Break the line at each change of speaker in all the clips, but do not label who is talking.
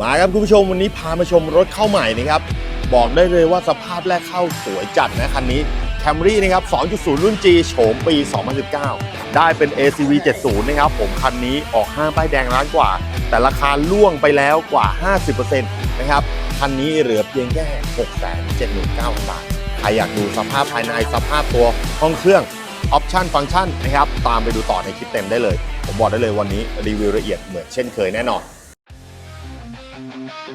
มาครับคุณผู้ชมวันนี้พามาชมรถเข้าใหม่นะครับ บอกได้เลยว่าสภาพแรกเข้าสวยจัดนะคันนี้ Camry นะครับ 2.0 รุ่น G โฉมปี 2019 ได้เป็น ACV 70 นะครับ ผมคันนี้ออกห้างป้ายแดงร้านกว่า แต่ราคาล่วงไปแล้วกว่า 50%นะครับ คันนี้เหลือเพียงแค่ 679,000 บาท ใครอยากดูสภาพภายในสภาพตัวห้องเครื่องออปชันฟังก์ชันนะครับ ตามไปดูต่อในคลิปเต็มได้เลย ผมบอกได้เลยวันนี้รีวิวละเอียดเหมือนเช่นเคยแน่นอน สวั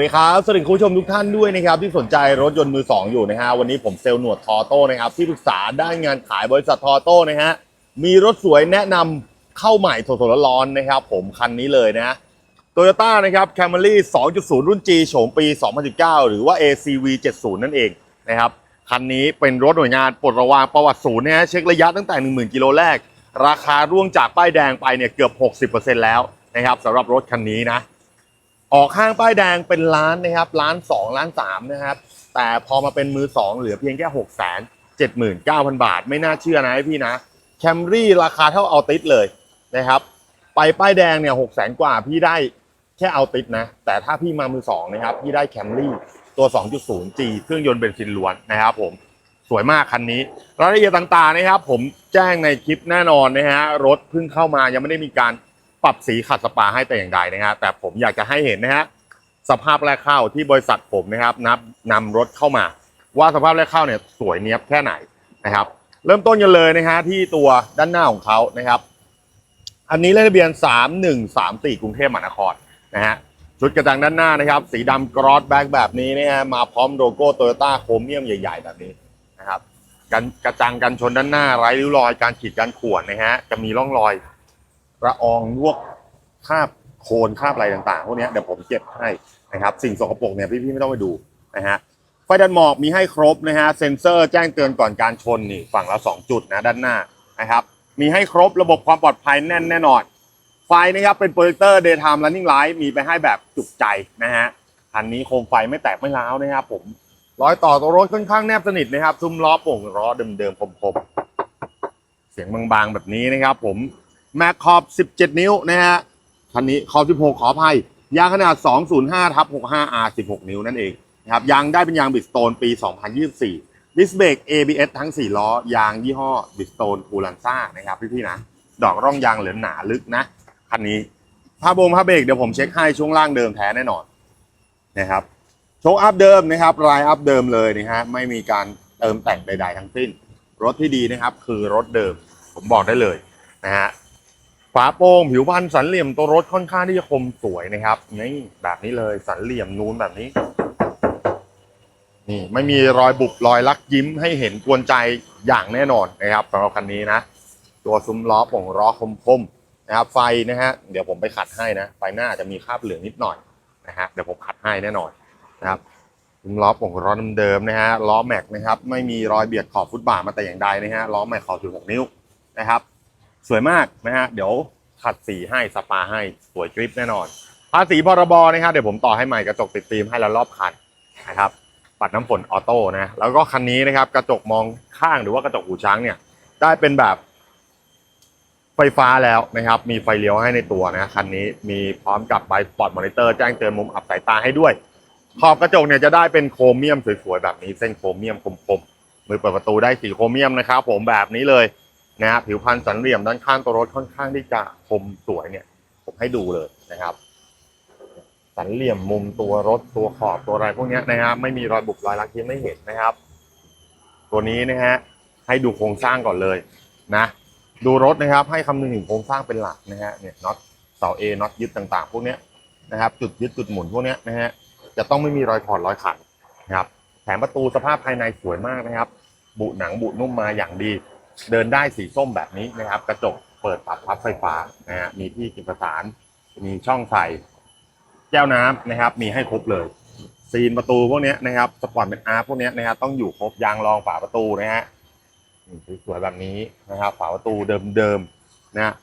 สดีครับ สวัสดีคุณผู้ชมทุกท่านด้วยนะครับ ที่สนใจรถยนต์มือ 2 อยู่นะฮะ วันนี้ผมเซลล์หนวดทอโต้นะครับ ที่ปรึกษาด้านงานขายบริษัททอโต้นะฮะ มีรถสวยแนะนำเข้าใหม่สดๆร้อนๆนะครับ ผมคันนี้เลยนะโตโยต้านะครับ Camry 2.0 รุ่น G โฉมปี 2019 หรือว่า ACV 70 นั่นเองนะครับ คันนี้เป็นรถหน่วยงานปลดระวางประวัติศูนย์นะฮะเช็คระยะตั้งแต่ 10,000 กิโลแรก ราคาร่วงจากป้ายแดงไปเนี่ยเกือบ 60%แล้วนะครับสำหรับรถคันนี้นะ ออกห้างป้ายแดงเป็นล้านนะครับล้านสองล้านสามนะครับแต่พอมาเป็นมือสองเหลือเพียงแค่หกแสนเจ็ดหมื่นเก้าพันบาท ไม่น่าเชื่อนะพี่นะแคมรี่ราคาเท่าเอาติดเลยนะครับไปป้ายแดงเนี่ยหกแสนกว่าพี่ได้แค่เอาติดนะ แต่ถ้าพี่มามือสองนะครับ พี่ได้แคมรี่ ตัว 2.0G เครื่องยนต์เบนซินล้วนนะครับผมสวยมากคันนี้รายละเอียดต่างๆนะครับ ผมแจ้งในคลิปแน่นอนนะฮะรถเพิ่งเข้ามายังไม่ได้มีการปรับสีขัดสปาให้แต่อย่างใดนะฮะแต่ผมอยากจะให้เห็นนะฮะสภาพแรกเข้าที่บริษัทผมนะครับนับนำรถเข้ามา ว่าสภาพแรกเข้าเนี่ยสวยเนี้ยบแค่ไหนนะครับ เริ่มต้นกันเลยนะฮะที่ตัวด้านหน้าของเขานะครับ อันนี้เลขทะเบียน 3134 กรุงเทพมหานครนะฮะ ชุดกระจังด้านหน้านะครับ สีดำกรอสแบ็กแบบนี้นะฮะมาพร้อมโลโก้โตโยต้าโครเมียมใหญ่ ๆ แบบนี้นะครับกันกระจังกันชนด้านหน้าไร้ริ้วรอยการขีดการข่วนนะฮะจะมีร่องรอยระอองลวกคราบโคลนคราบอะไรต่างๆพวกนี้เดี๋ยวผมเก็บให้นะครับ สิ่งสกปรกเนี่ยพี่ๆไม่ต้องไปดูนะฮะไฟดันหมอกมีให้ครบนะฮะเซ็นเซอร์แจ้งเตือนก่อนการชนนี่ฝั่งละ 2 จุดนะด้านหน้านะครับมีให้ครบระบบความปลอดภัยแน่นแน่นอน ไฟนะครับเป็นโปรเจคเตอร์ daytime running light มีไปให้แบบจุกใจนะฮะคันนี้โคมไฟไม่แตกไม่ร้าวนะครับผมรอยต่อตัวรถค่อนข้างแนบสนิทนะครับซุ้มล้อโป่งล้อเดิมๆคมๆเสียงบางๆแบบนี้นะครับ ผมแม็กขอบ 17 นิ้วนะฮะคันนี้ขอบ 16 ขออภัยยางขนาด 205ทับ 65R 16 นิ้วนั่นเองนะครับยางได้เป็นยางบิสโตนปี 2024ดิสเบรก ABS ทั้ง 4 ล้อ ยางยี่ห้อบิสโตนคูลันซ่านะครับพี่ๆนะ ดอกร่องยางเหลือหนาลึกนะ คันนี้ผ้าโบมผ้าเบรกเดี๋ยวผมเช็คให้ช่วงล่างเดิมแท้แน่นอนนะครับโชคอัพเดิมนะครับลายอัพเดิมเลยนะฮะไม่มีการเติมแต่งใด ๆ ทั้งสิ้น รถที่ดีนะครับ คือรถเดิม ผมบอกได้เลยนะฮะฝาโป่งผิวพันสันเหลี่ยมตัวรถค่อนข้างที่จะคมสวยนะครับนี่แบบนี้เลยสันเหลี่ยมนูนแบบนี้ นี่ไม่มีรอยบุบรอยลักยิ้มให้เห็นกวนใจอย่างแน่นอนนะครับสำหรับคันนี้นะ ตัวซุ้มล้อป่งล้อคมๆ นะครับไฟนะฮะเดี๋ยวผมไปขัดให้นะไฟหน้าจะมีคราบเหลืองนิดหน่อยนะฮะเดี๋ยวผมขัดให้แน่นอนนะครับซุ้มล้อโป่งล้อเดิมๆนะฮะล้อแม็กนะครับไม่มีรอยเบียดขอบฟุตบาทมาแต่อย่างใดนะฮะล้อแม็กขอบ16นิ้วนะครับ สวยมากนะฮะเดี๋ยวขัดสีให้สปาให้สวยกริปแน่นอนภาษีพรบนะครับเดี๋ยวผมต่อให้ใหม่กระจกติดฟิล์มให้แล้วรอบคันนะครับปัดน้ำฝนออโต้นะแล้วก็คันนี้นะครับกระจกมองข้างหรือว่ากระจกหูช้างเนี่ยได้เป็นแบบ ไฟฟ้าแล้วนะครับ มีไฟเลี้ยวให้ในตัวนะคันนี้มีพร้อมกับไบสปอร์ตมอนิเตอร์แจ้งเตือนมุมอับสายตาให้ด้วย ขอบกระจกเนี่ยจะได้เป็นโครเมียมสวยๆแบบนี้เส้นโครเมียมคมๆมือเปิดประตูได้สีโครเมียมนะครับผมแบบนี้เลยนะฮะผิวพันสันเหลี่ยมด้านข้างตัวรถค่อนข้างที่จะคมสวยเนี่ย ผมให้ดูเลยนะครับ สันเหลี่ยมมุมตัวรถตัวขอบตัวอะไรพวกนี้นะฮะไม่มีรอยบุบรอยลักยิ้มไม่เห็นนะครับ ตัวนี้นะฮะให้ดูโครงสร้างก่อนเลยนะ ดูรถนะครับ ให้คำนึงถึงโครงสร้างเป็นหลักนะฮะเนี่ยน็อตเสาเอน็อตยึดต่างๆ พวกเนี้ยนะครับจุดยึดจุดหมุนพวกเนี้ยนะฮะจะต้องไม่มีรอยถอดรอยขัดนะครับแถมประตูสภาพภายในสวยมากนะครับ บุหนังบุนุ่มมาอย่างดี เดินได้สีส้มแบบนี้นะครับ กระจกเปิดปรับพับไฟฟ้านะฮะมีที่เกิบประสานมีช่องใส่แก้วน้ำนะครับ มีให้ครบเลยซีนประตูพวกนี้นะครับสปอร์ตเป็นอาร์พวกนี้นะครับต้องอยู่ครบยางรองฝาประตูนะฮะ สวยๆแบบนี้นะครับฝาประตูเดิมๆนะ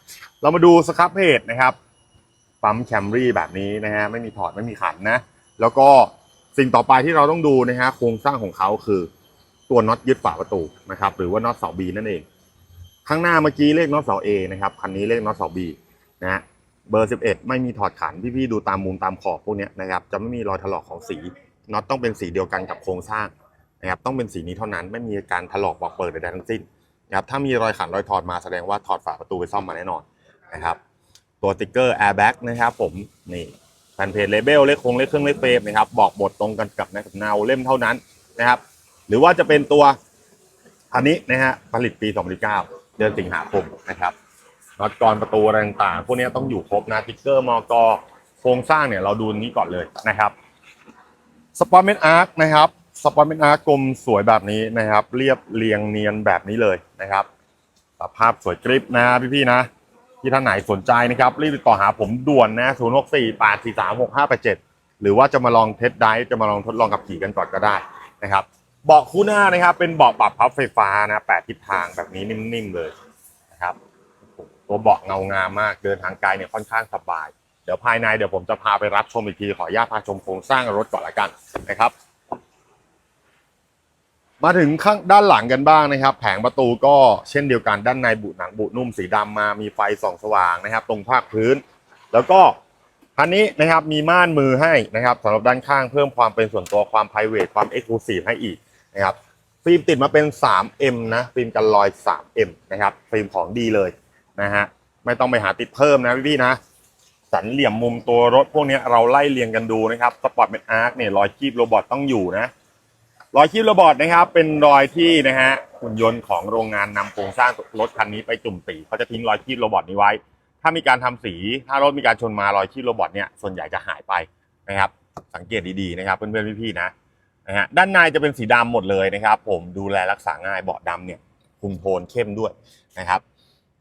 เรามาดูสครับเพจนะครับปั๊มแคมรี่แบบนี้นะฮะไม่มีถอดไม่มีขันนะแล้วก็สิ่งต่อไปที่เราต้องดูนะฮะโครงสร้างของเขาคือตัวน็อตยึดฝาประตูนะครับหรือว่าน็อตเสาบีนั่นเอง ข้างหน้าเมื่อกี้เลขน็อตเสา A นะครับคันนี้เลขน็อตเสา B นะฮะเบอร์ 11 ไม่มีถอดขันพี่ๆดูตามมุมตามขอบพวกนี้นะครับจะไม่มีรอยถลอกของสีน็อตต้องเป็นสีเดียวกันกับโครงสร้าง นะครับต้องเป็นสีนี้เท่านั้นไม่มีการถลอกบอกเปิดใดๆทั้งสิ้นนะครับถ้ามีรอยขันรอยถอดมาแสดงว่าถอดฝาประตูไปซ่อมมาแน่นอนนะครับตัวติ๊กเกอร์แอร์แบ็กนะครับผมนี่แผ่นเพจเลเบลเลขคงเลขเครื่องเลขเฟรมนะครับบอกบทตรงกันกับในสำเนาเล่มเท่านั้นนะครับหรือว่าจะเป็นตัวอันนี้นะฮะผลิตปี 2019 เดือนสิงหาคมนะครับน็อตกรประตูอะไรต่างๆพวกนี้ต้องอยู่ครบนะติ๊กเกอร์มอกโครงสร้างเนี่ยเราดูนี้ก่อนเลยนะครับสปอร์ตเมนอาร์คนะครับ สปอร์ตเมนอาร์กลมสวยแบบนี้นะครับ เรียบเรียงเนียนแบบนี้เลยนะครับสภาพสวยกริบนะพี่ๆนะ ที่ท่านไหนสนใจนะครับ รีบติดต่อหาผมด่วนนะ0 6 4 8 4 3 6 5 8 7หรือว่าจะมาลองเทสไดฟ์จะมาลองทดลองขับขี่กันก่อนก็ได้นะครับเบาะคู่หน้านะครับ เป็นเบาะปรับพับไฟฟ้านะแปดทิศทางแบบนี้นิ่มๆเลยนะครับ ตัวเบาะเงางามมากเดินทางไกลเนี่ยค่อนข้างสบาย เดี๋ยวภายในเดี๋ยวผมจะพาไปรับชมอีกทีขออนุญาตพาชมโครงสร้างรถก่อนละกันนะครับ มาถึงข้างด้านหลังกันบ้างนะครับ แผงประตูก็เช่นเดียวกันด้านในบุหนังบุนุ่มสีดำมามีไฟส่องสว่างนะครับ ตรงภาคพื้น แล้วก็คันนี้นะครับมีม่านมือให้นะครับสำหรับด้านข้างเพิ่มความเป็นส่วนตัวความ p r i v a t ความ Exclusive ให้อีกนะครับฟิล์มติดมาเป็น 3M นะฟิล์มกันรอย 3M นะครับฟิล์มของดีเลยนะฮะไม่ต้องไปหาติดเพิ่มนะพี่ๆนะสันเหลี่ยมมุมตัวรถพวกนี้เราไล่เรียงกันดูนะครับสปอร์ตเป็นอาร์คเนี่ยรอยคีบโรบอทต้องอยู่นะ รอยคีบโรบอทนะครับ เป็นรอยที่นะฮะหุ่นยนต์ของโรงงานนำโครงสร้างรถคันนี้ไปจุ่มสีเขาจะทิ้งรอยคีบโรบอทนี้ไว้ ถ้ามีการทำสีถ้ารถมีการชนมารอยคีบโรบอทเนี่ยส่วนใหญ่จะหายไปนะครับ สังเกตดีๆนะครับเพื่อนๆพี่ๆนะนะฮะด้านในจะเป็นสีดำหมดเลยนะครับ ผมดูแลรักษาง่ายเบาะดำเนี่ยคุมโทนเข้มด้วยนะครับ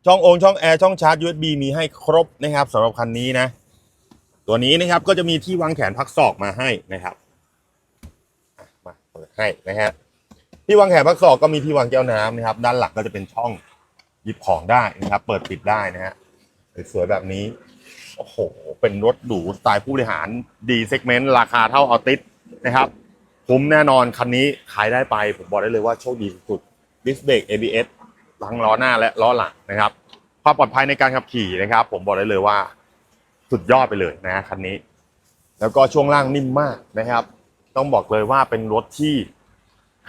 ช่องโองช่องแอร์ช่องชาร์จ USB มีให้ครบนะครับสำหรับคันนี้นะ ตัวนี้นะครับก็จะมีที่วางแขนพักศอกมาให้นะครับ ให้นะฮะที่วางแขนพักศอกก็มีที่วางแก้วน้ำนะครับ ด้านหลังก็จะเป็นช่องหยิบของได้นะครับ เปิดปิดได้นะฮะสวยๆแบบนี้โอ้โหเป็นรถหรูสไตล์ผู้บริหารดีเซกเมนต์ราคาเท่าออติสนะครับคุ้มแน่นอนคันนี้ขายได้ไปผมบอกได้เลยว่าโชคดีสุดดิสเบรก ABS ทั้งล้อหน้าและล้อหลังนะครับความปลอดภัยในการขับขี่นะครับ ผมบอกได้เลยว่า สุดยอดไปเลยนะคันนี้ แล้วก็ช่วงล่างนิ่มมากนะครับ ต้องบอกเลยว่าเป็นรถที่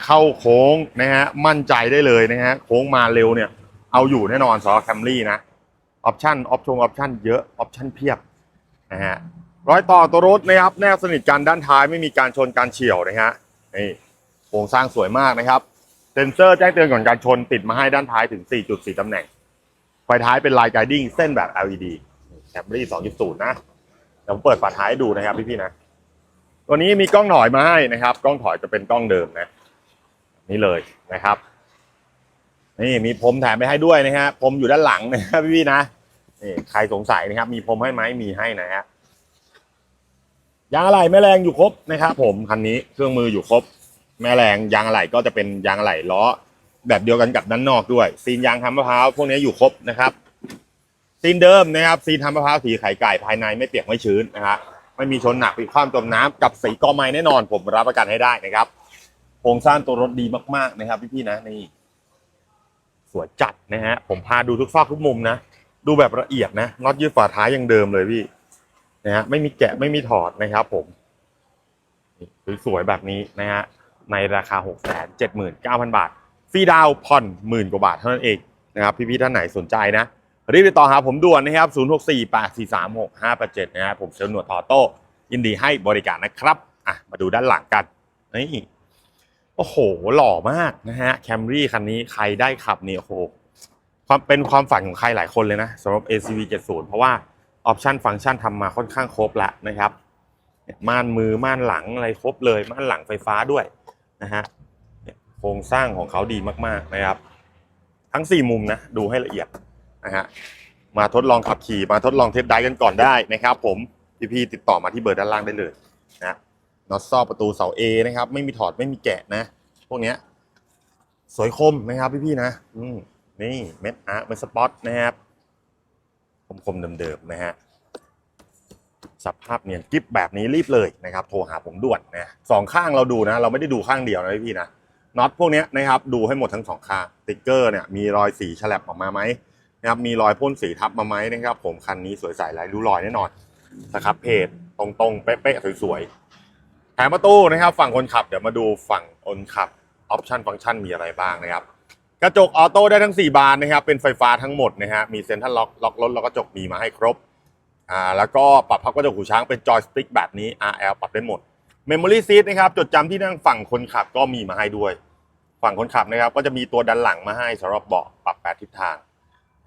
เข้าโค้งนะฮะมั่นใจได้เลยนะฮะโค้งมาเร็วเนี่ยเอาอยู่แน่นอนสำหรับแคมรี่นะออปชั่นออปชงออปชั่นเยอะออปชั่นเพียบนะฮะร้อยต่อตัวรถนะครับแนบสนิทกันด้านท้ายไม่มีการชนการเฉี่ยวนะฮะนี่โครงสร้างสวยมากนะครับเซ็นเซอร์แจ้งเตือนก่อนการชนติดมาให้ด้านท้ายถึง 4.4 ตำแหน่ง ไฟท้ายเป็นลายไกดิ้งเส้นแบบ LED แคมรี่2.0 นะเดี๋ยวผมเปิดฝาท้ายให้ดูนะครับพี่ๆนะ ตัวนี้มีกล้องถอยมาให้นะครับ กล้องถอยจะเป็นกล้องเดิมนะ นี่เลยนะครับ นี่มีพรมแถมไปให้ด้วยนะฮะพรมอยู่ด้านหลังนะครับพี่ๆนะนี่ใครสงสัยนะครับ มีพรมให้ไหมมีให้นะฮะยางอะไหล่แม่แรงอยู่ครบนะครับผมคันนี้เครื่องมืออยู่ครบ แม่แรงยางอะไหล่ก็จะเป็นยางอะไหล่ล้อ แบบเดียวกันกับด้านนอกด้วย ซีนยางทำมะพร้าวพวกนี้อยู่ครบนะครับ ซีนเดิมนะครับ ซีนทำมะพร้าวสีไข่ไก่ภายในไม่เปียกไม่ชื้นนะฮะ ไม่มีชนหนักมีความจมน้ำกับสีกอไม้แน่นอน ผมรับประกันให้ได้นะครับโครงสร้างตัวรถดีมากๆนะครับ พี่ๆนะนี่สวยจัดนะฮะผมพาดูทุกซอกทุกมุมนะดูแบบละเอียดนะน็อตยืดฝาท้ายยังเดิมเลยพี่นะฮะไม่มีแกะไม่มีถอดนะครับ ผมนี่สวยๆแบบนี้นะฮะในราคา 6 7 9 0 0 0 บาท ฟรีดาวผ่อนหมื่นกว่าบาทเท่านั้นเองนะครับ พี่ๆท่านไหนสนใจนะ รีบติดต่อหาผมด่วนนะครับ 0 6 4 8 4 3 6 5 8 7 นะครับผมเซลล์หนวดทอโต้ยินดีให้บริการนะครับอะมาดูด้านหลังกันนี่โอ้โห หล่อมากนะฮะแคมรี่คันนี้ใครได้ขับนี่โอ้โหความเป็นความฝันของใครหลายคนเลยนะสำหรับ ACV 70 เพราะว่าออปชันฟังก์ชันทำมาค่อนข้างครบแล้วนะครับ ม่านมือม่านหลังอะไรครบเลย ม่านหลังไฟฟ้าด้วยนะฮะโครงสร้างของเขาดีมากๆนะครับ ทั้ง 4 มุมนะ ดูให้ละเอียด นะฮะมาทดลองขับขี่มาทดลองเทสไดรฟ์กันก่อนได้นะครับ ผมพี่ๆติดต่อมาที่เบอร์ด้านล่างได้เลยนะน็อตซอกประตูเสา A นะครับ ไม่มีถอดไม่มีแกะนะ พวกเนี้ยสวยคมนะครับพี่ๆนะอืมนี่เม็ดอาร์เม็ดสปอตนะครับคมๆเดิมๆนะฮะสภาพเนียนกิฟแบบนี้รีบเลยนะครับ โทรหาผมด่วนนะสองข้างเราดูนะ เราไม่ได้ดูข้างเดียวนะพี่ๆนะน็อตพวกเนี้ยนะครับ ดูให้หมดทั้งสองข้างสติ๊กเกอร์เนี่ยมีรอยสีฉลับออกมาไหม นะครับมีรอยพ่นสีทับมาไหมนะครับ ผมคันนี้สวยใสไร้รู้รอยแน่นอนนะครับเพจตรงๆ เป๊ะๆสวยๆแถมประตูนะครับ ฝั่งคนขับเดี๋ยวมาดูฝั่งคนขับออปชันฟังก์ชันมีอะไรบ้างนะครับ กระจกออโต้ได้ทั้ง 4 บานนะครับ เป็นไฟฟ้าทั้งหมดนะฮะมีเซ็นทรัลล็อกล็อกรถแล้วก็กระจกมีมาให้ครบอ่าแล้วก็ปรับพับกระจกหูช้างเป็นจอยสติ๊กแบบนี้ RL ปรับได้หมด Memory Seat นะครับจดจำที่นั่งฝั่งคนขับก็มีมาให้ด้วย ฝั่งคนขับนะครับก็จะมีตัวดันหลังมาให้สำหรับเบาะปรับแปดทิศทาง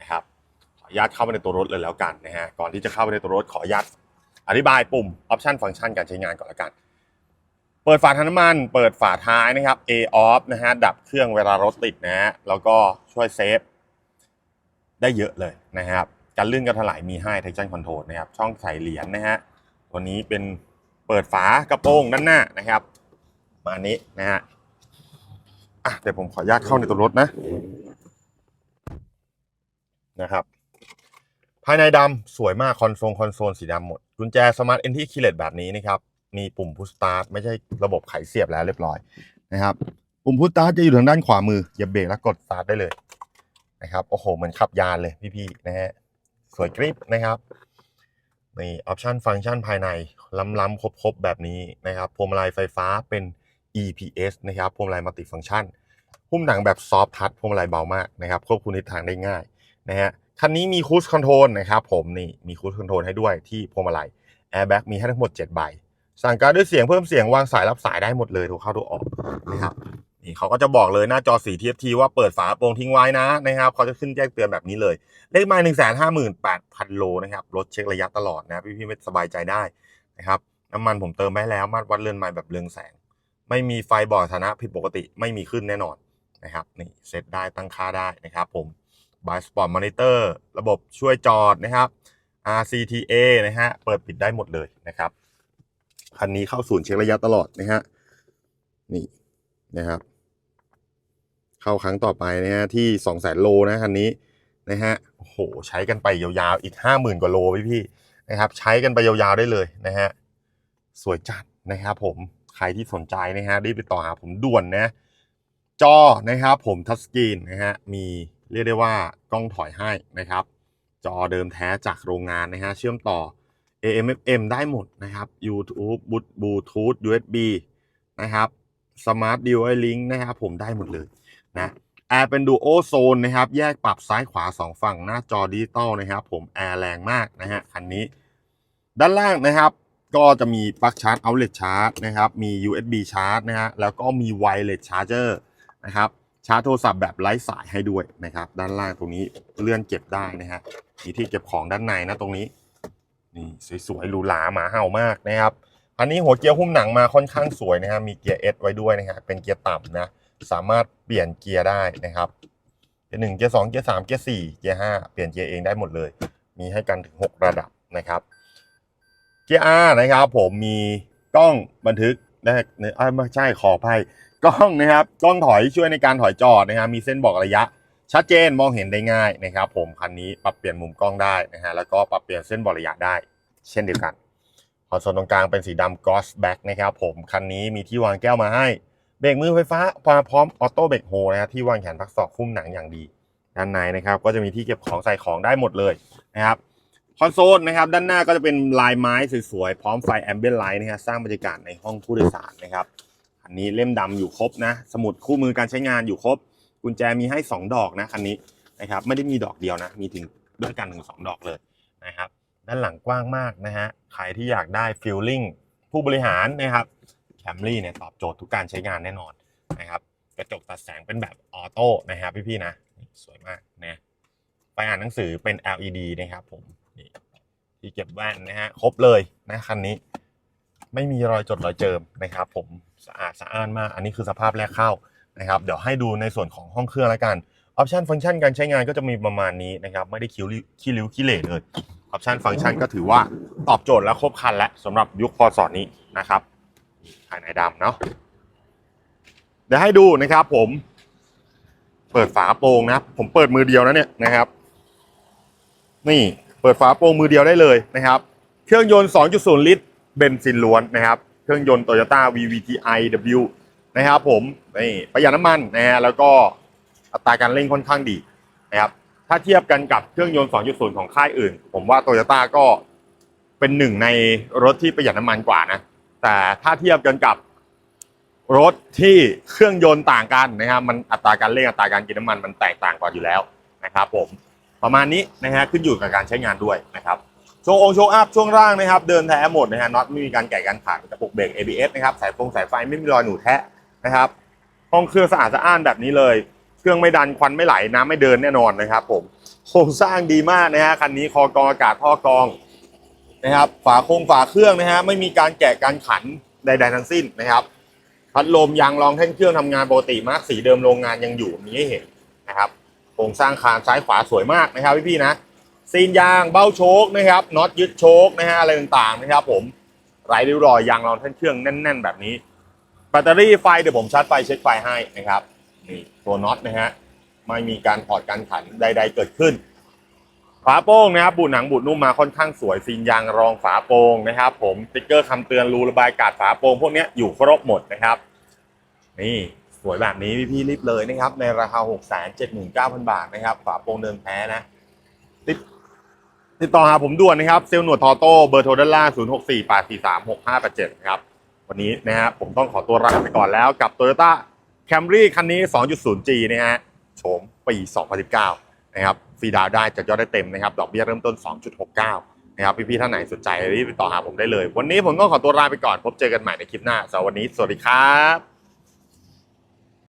นะครับขออนุญาตเข้าไปในตัวรถเลยแล้วกันนะฮะก่อนที่จะเข้าไปในตัวรถขออนุญาตอธิบายปุ่มออปชันฟังก์ชันการใช้งานก่อนละกัน เปิดฝาถังน้ำมัน เปิดฝาท้ายนะครับ A off นะฮะดับเครื่องเวลารถติดนะฮะแล้วก็ช่วยเซฟได้เยอะเลยนะครับการลื่นการถลายมีให้ traction control นะครับช่องใส่เหรียญนะฮะตัวนี้เป็นเปิดฝากระโปรงด้านหน้านะครับมาอันนี้นะฮะอะเดี๋ยวผมขออนุญาตเข้าในตัวรถนะ นะครับ ภายในดำสวยมากคอนโซลคอนโซลสีดำหมด กุญแจสมาร์ทเอนที่คีเลตแบบนี้นะครับ มีปุ่มพุชสตาร์ทไม่ใช่ระบบไขเสียบแล้วเรียบร้อยนะครับ ปุ่มพุชสตาร์ทจะอยู่ทางด้านขวามืออย่าเบรกแล้วกดสตาร์ทได้เลยนะครับโอ้โหเหมือนขับยานเลยพี่ๆนะฮะสวยกริปนะครับนี่ออปชันฟังก์ชันภายในล้ำๆครบๆ แบบนี้นะครับพวงมาลัยไฟฟ้าเป็น EPS นะครับพวงมาลัยมัลติฟังก์ชันหุ้มหนังแบบซอฟทัชพวงมาลัยเบามากนะครับควบคุมทิศทางได้ง่าย นะฮะคันนี้มีคู i คอนโทรลนะครับผมนี่มีคู i คอนโทรลให้ด้วยที่พวงมาลัยแอร์แบ็กมีให้ทั้งหมด 7 ใบ สั่งการด้วยเสียงเพิ่มเสียงวางสายรับสายได้หมดเลยทุกเข้าทุกออกนะครับนี่เขาก็จะบอกเลยหน้าจอสี TFT ว่าเปิดฝาโปร่งทิ้งไว้นะนะครับเขาจะขึ้นแจ้งเตือนแบบนี้เลย เลขไมล์หนึ่งแสนห้าหมื่นแปดพันโลนะครับรถเช็คระยะตลอดนะพี่ๆไม่สบายใจได้นะครับน้ำมันผมเติมไปแล้วมาตรวัดเรือนไมล์แบบเรืองแสง ไม่มีไฟบอกสถานะผิดปกติไม่มีขึ้นแน่นอนนะครับนี่เซตได้ตั้งค่าได้นะครับผม บายสปอร์ตมอนิเตอร์ระบบช่วยจอดนะครับ RCTA นะฮะ เปิดปิดได้หมดเลยนะครับ คันนี้เข้าศูนย์เช็คระยะตลอดนะฮะ นี่นะครับ เข้าครั้งต่อไปนะฮะที่2 0 0 0 0โลนะคันนี้นะฮะ โอ้โห ใช้กันไปยาวๆ อีก50,000กว่าโลพี่พี่นะครับ ใช้กันไปยาวๆได้เลยนะฮะ สวยจัดนะครับผม ใครที่สนใจนะฮะรีบติดต่อหาผมด่วนนะ จอนะครับผมทัชสกรีนนะฮะ มี เรียกได้ว่ากล้องถอยให้นะครับ จอเดิมแท้จากโรงงานนะฮะเชื่อมต่อ AM FM ได้หมดนะครับ YouTube Bluetooth USB นะครับ Smart DUI Link นะครับ ผมได้หมดเลยนะแอร์เป็น Duo Zone นะครับ แยกปรับซ้ายขวา 2 ฝั่งหน้าจอดิจิตอลนะครับ ผมแอร์แรงมากนะฮะคันนี้ ด้านล่างนะครับ ก็จะมีปลั๊กชาร์จ outlet ชาร์จนะครับ มี USB ชาร์จนะฮะแล้วก็มี wireless charger นะครับ ชาร์จโทรศัพท์แบบไร้สายให้ด้วยนะครับ ด้านล่างตรงนี้เลื่อนเก็บได้นะฮะมีที่เก็บของด้านในนะตรงนี้นี่สวยๆหรูหราหมาเห่ามากนะครับอันนี้หัวเกียร์หุ้มหนังมาค่อนข้างสวยนะครับมีเกียร์ S ไว้ด้วยนะฮะเป็นเกียร์ต่ำนะสามารถเปลี่ยนเกียร์ได้นะครับเกียร์หนึ่งเกียร์สองเกียร์สามเกียร์สี่เกียร์ห้าเปลี่ยนเกียร์เองได้หมดเลย มีให้กันถึงหกระดับนะครับเกียร์ R นะครับผมมีกล้องบันทึกนะเอ้ไม่ใช่ขออภัย กล้องนะครับกล้องถอยช่วยในการถอยจอดนะครับมีเส้นบอกระยะ ชัดเจนมองเห็นได้ง่ายนะครับ ผมคันนี้ปรับเปลี่ยนมุมกล้องได้นะฮะแล้วก็ปรับเปลี่ยนเส้นบอกระยะได้ เช่นเดียวกันคอนโซลตรงกลางเป็นสีดำ Gloss Black นะครับผมคันนี้มีที่วางแก้วมาให้เบรกมือไฟฟ้ามาพร้อมออโต้เบรกโฮนะครับที่วางแขนพักศอกคุ้มหนังอย่างดีด้านในนะครับ ก็จะมีที่เก็บของใส่ของได้หมดเลยนะครับคอนโซลนะครับด้านหน้าก็จะเป็นลายไม้สวยๆพร้อมไฟแอมเบียนไลท์นะฮะสร้างบรรยากาศในห้องผู้โดยสารนะครับ อันนี้เล่มดำอยู่ครบนะ สมุดคู่มือการใช้งานอยู่ครบ กุญแจมีให้ 2 ดอกนะคันนี้นะครับไม่ได้มีดอกเดียวนะ มีถึงด้วยกันถึง2ดอกเลยนะครับ ด้านหลังกว้างมากนะฮะใครที่อยากได้ฟีลลิ่งผู้บริหารนะครับแคมรี่เนี่ยตอบโจทย์ทุกการใช้งานแน่นอนนะครับกระจกตัดแสงเป็นแบบออโต้นะครับพี่ๆนะสวยมากนะไฟอ่านหนังสือเป็น LED นะครับผมนี่ที่เก็บแว่นนะฮะครบเลยนะคันนี้ ไม่มีรอยจดรอยเจิมนะครับผม สะอาดสะอ้านมาก อันนี้คือสภาพแรกเข้านะครับเดี๋ยวให้ดูในส่วนของห้องเครื่องแล้วกันออปชันฟังก์ชันการใช้งานก็จะมีประมาณนี้นะครับไม่ได้คิ้วริ้วขี้ริ้วขี้เหร่เลยออปชันฟังก์ชันก็ถือว่าตอบโจทย์และครบครันแล้วสำหรับยุคพอสอนนี้นะครับภายในดำเนาะเดี๋ยวให้ดูนะครับผม เปิดฝาโปรงนะผมเปิดมือเดียวนะเนี่ยนะครับ นี่เปิดฝาโปรงมือเดียวได้เลยนะครับ เครื่องยนต์ 2.0 ลิตรเบนซินล้วนนะครับ เครื่องยนต์ Toyota VVTi W นะครับผมนี่ประหยัดน้ำมันนะฮะแล้วก็อัตราการเร่งค่อนข้างดีนะครับถ้าเทียบกันกับเครื่องยนต์ 2.0 ของค่ายอื่น ผมว่าโตโยต้าก็เป็นหนึ่งในรถที่ประหยัดน้ำมันกว่านะแต่ถ้าเทียบกันกับรถที่เครื่องยนต์ต่างกันนะครับมันอัตราการเร่งอัตราการกินน้ำมันมันแตกต่างกว่าอยู่แล้วนะครับผมประมาณนี้นะฮะขึ้นอยู่กับการใช้งานด้วยนะครับ โชว์องโชว์อัพช่วงล่างนะครับ เดินแท้หมดนะฮะน็อตไม่มีการแกะการขาดกระปุกเบรก ABS นะครับสายฟงสายไฟไม่มีรอยหนูแทะนะครับห้องเครื่องสะอาดสะอ้านแบบนี้เลย เครื่องไม่ดันควันไม่ไหลน้ำไม่เดินแน่นอนนะครับ ผมโครงสร้างดีมากนะฮะคันนี้คอกรองอากาศท่อกรองนะครับ ฝาโครงฝาเครื่องนะฮะไม่มีการแกะการขันใด ๆ ทั้งสิ้นนะครับพัดลมยางรองแท่นเครื่องทำงานปกติมากสีเดิมโรงงานยังอยู่มีให้เห็นนะครับโครงสร้างคานซ้ายขวาสวยมากนะครับพี่ๆนะ ซีนยางเบ้าโชคนะครับน็อตยึดโชคนะฮะอะไรต่างๆนะครับ ผมไร้ริ้วรอยยางรองท่นเครื่องแน่น ๆ แบบนี้แบตเตอรี่ไฟเดี๋ยวผมชาร์จไฟเช็คไฟให้นะครับนี่ตัวน็อตนะฮะไม่มีการถอดการขันใด ๆ เกิดขึ้น ฝาโป้งนะครับบูดหนังบูดนุ่มมาค่อนข้างสวยซีนยางรองฝาโปร่งนะครับ ผมสติ๊กเกอร์คำเตือนรูระบายอากาศฝาโปร่งพวกนี้อยู่ครบหมดนะครับ นี่สวยแบบนี้พี่รีบเลยนะครับ ในราคา 6 7 9 0 0 0 บาทนะครับ ฝาโปร่งเดิมแท้นะติด ติดต่อหาผมด่วนนะครับ เซลล์หนวดทอโต้เบอร์โทรด้านล่าง0 6 4 8 4 3 6 5 8 7นะครับ วันนี้นะฮะผมต้องขอตัวลาไปก่อนแล้วกับ Toyota Camry คันนี้ 2.0G นะฮะโฉมปี 2019 นะครับฟรีดาวได้จัดยอดได้เต็มนะครับ ดอกเบี้ยเริ่มต้น 2.69 นะครับ พี่ๆท่านไหนสนใจรีบติดต่อหาผมได้เลย วันนี้ผมก็ขอตัวลาไปก่อน พบเจอกันใหม่ในคลิปหน้าสำหรับวันนี้สวัสดีครับ